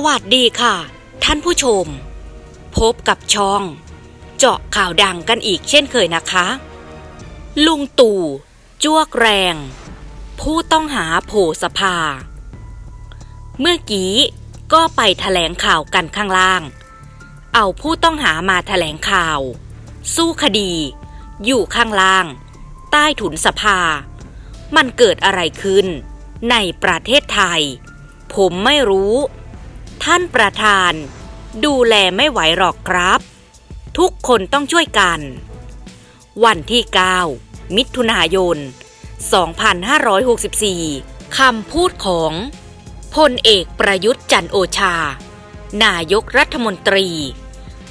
สวัสดีค่ะ ท่านผู้ชม พบกับช่อง เจาะข่าวดังกันอีกเช่นเคยนะคะ ลุงตู่จ้วกแรง ผู้ต้องหาโผสภา เมื่อกี้ก็ไปแถลงข่าวกันข้างล่าง เอาผู้ต้องหามาแถลงข่าว สู้คดี อยู่ข้างล่าง ใต้ถุนสภา มันเกิดอะไรขึ้น ในประเทศไทย ผมไม่รู้ ท่านประธาน ดูแลไม่ไหวหรอกครับ ทุกคนต้องช่วยกัน วันที่ 9 มิถุนายน 2564 คำพูดของพลเอกประยุทธ์จันโอชา นายกรัฐมนตรี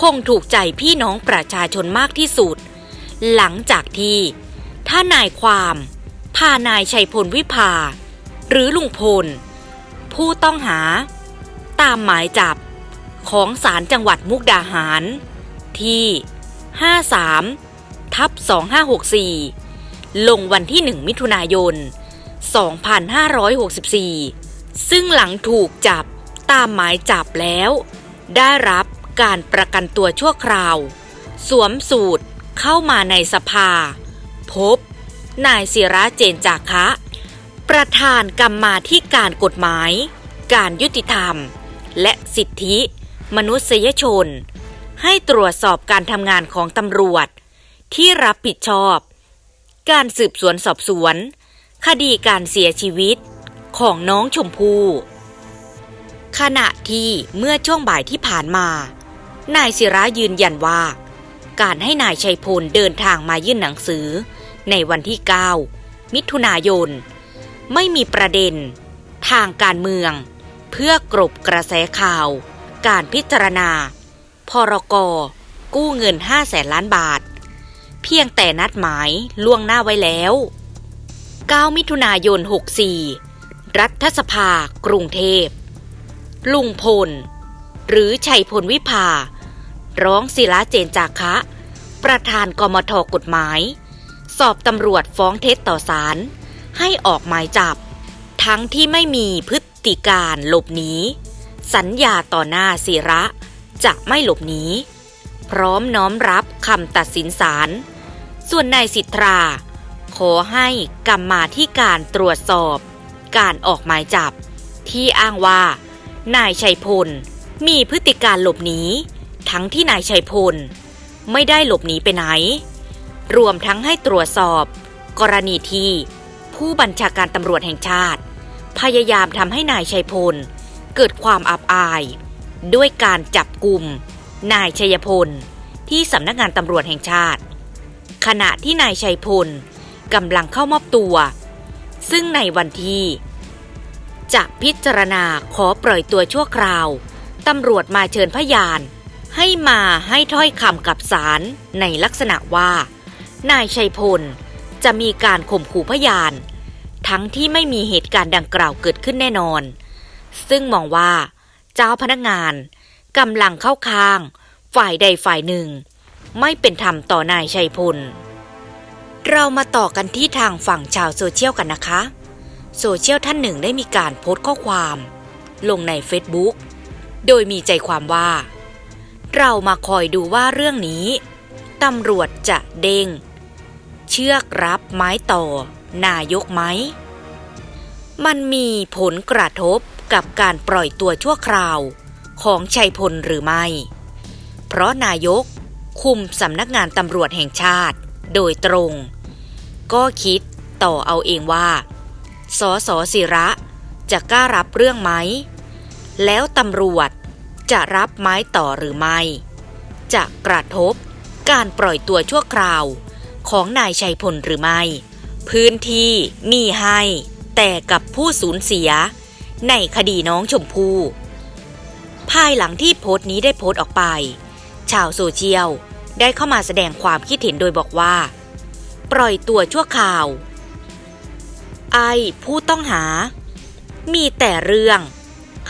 คงถูกใจพี่น้องประชาชนมากที่สุด หลังจากที่ท่านายความพานายชัยพลวิภา หรือลุงพล ผู้ต้องหา ตามหมายจับของศาลจังหวัดมุกดาหาร ที่ 53 ทับ 2564 ลงวันที่ 1 มิถุนายน 2564 ซึ่งหลังถูกจับตามหมายจับแล้ว ได้รับการประกันตัวชั่วคราว สวมสูตรเข้ามาในสภา พบ นายศิระเจนจาคะ ประธานกรรมาธิการกฎหมาย การยุติธรรม และสิทธิ มนุษยชน ให้ตรวจสอบการทำงานของตำรวจ ที่รับผิดชอบ การสืบสวนสอบสวน คดีการเสียชีวิตของน้องชมพู่ขณะที่เมื่อช่วงบ่ายที่ผ่านมา นายศิระยืนยันว่า การให้นายชัยพลเดินทางมายื่นหนังสือ ในวันที่ 9 มิถุนายน ไม่มีประเด็น ทางการเมือง เพื่อกรบกระแสข่าว การพิจารณา พรกกู้เงิน5แสนล้านบาท เพียงแต่นัดหมายล่วงหน้าไว้แล้ว 9 มิถุนายน 64 รัฐสภากรุงเทพ ลุงพล หรือชัยพลวิภา ร้องศิลาเจนจาคะ ประธานกมทกฎหมาย สอบตำรวจฟ้องเท็จต่อศาลให้ออกหมายจับ ทั้งที่ไม่มีพฤ ติการหลบหนีสัญญาต่อหน้าศิระ จะไม่หลบหนีพร้อมน้อมรับคำตัดสินศาลส่วนนายสิทธาขอให้กรรมาธิการตรวจสอบ การออกหมายจับ ที่อ้างว่า นายชัยพล มีพฤติการหลบหนีทั้งที่นายชัยพล ไม่ได้หลบหนีไปไหน รวมทั้งให้ตรวจสอบ กรณีที่ผู้บัญชาการตำรวจแห่งชาติ พยายามทำให้นายชัยพล เกิดความอับอาย ด้วยการจับกลุ่มนายชัยพล ที่สำนักงานตำรวจแห่งชาติ ขณะที่นายชัยพลกำลังเข้ามอบตัว ซึ่งในวันที่ จะพิจารณาขอปล่อยตัวชั่วคราวตำรวจมาเชิญพยาน ให้มาให้ถ้อยคำกับศาลในลักษณะว่า นายชัยพลจะมีการข่มขู่พยาน ทั้งที่ไม่มีเหตุการณ์ดังกล่าวเกิดขึ้นแน่นอน ซึ่งมองว่า เจ้าพนักงานกำลังเข้าข้าง ฝ่ายใดฝ่ายหนึ่ง ไม่เป็นธรรมต่อนายชัยพล เรามาต่อกันที่ทางฝั่งชาวโซเชียลกันนะคะ โซเชียลท่านหนึ่งได้มีการโพสต์ข้อความ ลงใน Facebook โดยมีใจความว่า เรามาคอยดูว่าเรื่องนี้ตำรวจจะเด้ง เชือกรับไม้ต่อ นายกไหม มันมีผลกระทบกับการปล่อยตัวชั่วคราวของชัยพลหรือไม่ เพราะนายกคุมสำนักงานตำรวจแห่งชาติโดยตรง ก็คิดต่อเอาเองว่าสอสอศิระจะกล้ารับเรื่องไหม แล้วตำรวจจะรับไม้ต่อหรือไม่ จะกระทบการปล่อยตัวชั่วคราวของนายชัยพลหรือไม่ พื้นที่มีให้ แต่กับผู้สูญเสีย ในคดีน้องชมพู่ภายหลังที่โพสต์นี้ได้โพสต์ออกไป ชาวโซเชียลได้เข้ามาแสดงความคิดเห็นโดยบอกว่า ปล่อยตัวชั่วคราว ไอผู้ต้องหา มีแต่เรื่อง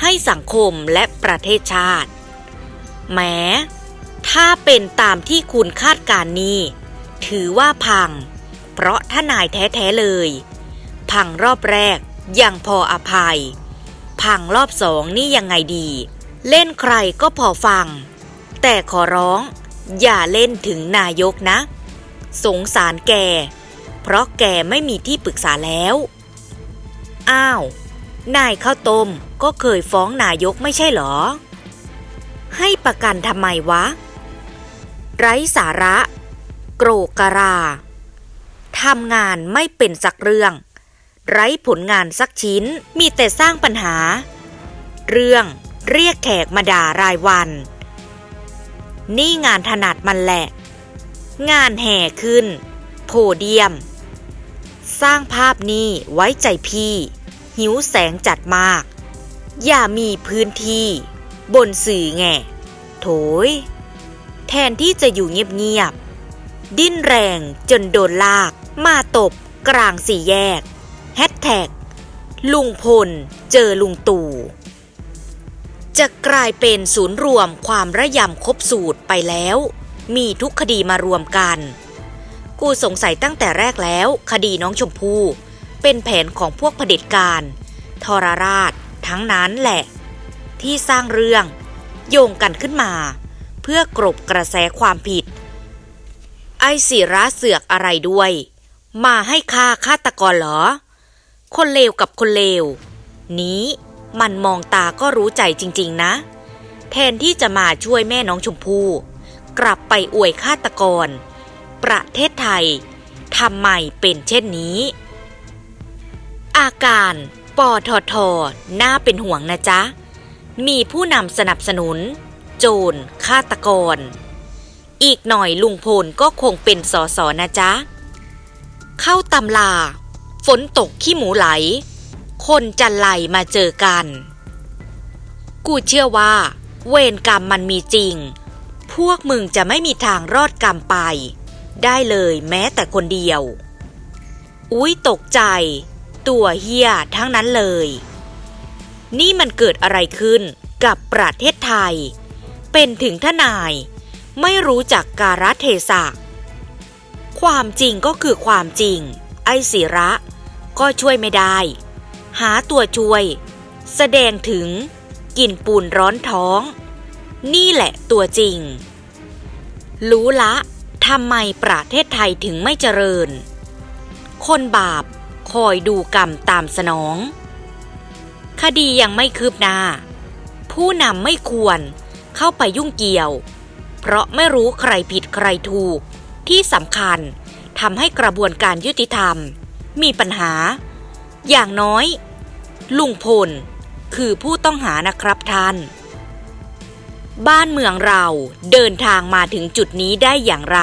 ให้สังคมและประเทศชาติ แม้ ถ้าเป็นตามที่คุณคาดการณ์นี้ ถือว่าพัง เพราะถ้านายแท้ๆเลย พังรอบแรกยังพออภัย พังรอบสองนี่ยังไงดี เล่นใครก็พอฟัง แต่ขอร้อง อย่าเล่นถึงนายกนะ สงสารแก เพราะแกไม่มีที่ปรึกษาแล้ว อ้าว นายข้าวต้มก็เคยฟ้องนายกไม่ใช่เหรอ ให้ประกันทำไมวะ ไร้สาระ โกรกกรา ทำงานไม่เป็นสักเรื่อง ไร้ผลงานสักชิ้นมีแต่สร้างปัญหา เรื่องเรียกแขกมาด่ารายวัน นี่งานถนัดมันแหละ งานแห่ขึ้น โพเดียม สร้างภาพนี้ไว้ใจพี่ หิวแสงจัดมาก อย่ามีพื้นที่ บนสื่อแง่โถย แทนที่จะอยู่เงียบๆดิ้นแรงจนโดนลาก มาตบกลางสี่แยกแฮชแท็กลุงพลเจอลุงตู่จะกลายเป็นศูนย์รวมความระยำครบสูตรไปแล้ว มีทุกคดีมารวมกัน กูสงสัยตั้งแต่แรกแล้ว คดีน้องชมพู่เป็นแผนของพวกเผด็จการทรราช ทั้งนั้นแหละ ที่สร้างเรื่องโยงกันขึ้นมา เพื่อกรบกระแสความผิด ไอ้ศิระเสือกอะไรด้วย มาให้ฆ่าฆาตกรเหรอ คนเลวกับคนเลว นี้มันมองตาก็รู้ใจจริง ๆ นะ แทนที่จะมาช่วยแม่น้องชมพู่กลับไปอวยฆาตกร ประเทศไทยทำไมเป็นเช่นนี้ อาการปอทอทอน่าเป็นห่วงนะจ๊ะ มีผู้นำสนับสนุน โจรฆาตกร อีกหน่อยลุงพลก็คงเป็นสอสอนะจ๊ะ เข้าตำลา ฝนตกขี้หมูไหล คนจะไหลมาเจอกัน กูเชื่อว่า เวรกรรมมันมีจริง พวกมึงจะไม่มีทางรอดกรรมไป ได้เลยแม้แต่คนเดียว อุ๊ยตกใจ ตัวเฮียทั้งนั้นเลย นี่มันเกิดอะไรขึ้นกับประเทศไทย เป็นถึงทนาย ไม่รู้จักการะเทศะ ความจริงก็คือความจริง ไอ้ศิระ ก็ช่วยไม่ได้ หาตัวช่วย แสดงถึงกินปูนร้อนท้อง นี่แหละตัวจริง รู้ละทำไมประเทศไทยถึงไม่เจริญ คนบาปคอยดูกรรมตามสนอง คดียังไม่คืบหน้า ผู้นำไม่ควรเข้าไปยุ่งเกี่ยว เพราะไม่รู้ใครผิดใครถูก ที่สำคัญทำให้กระบวนการยุติธรรม มีปัญหา อย่างน้อย ลุงพล คือผู้ต้องหานะครับท่าน บ้านเมืองเราเดินทางมาถึงจุดนี้ได้อย่างไร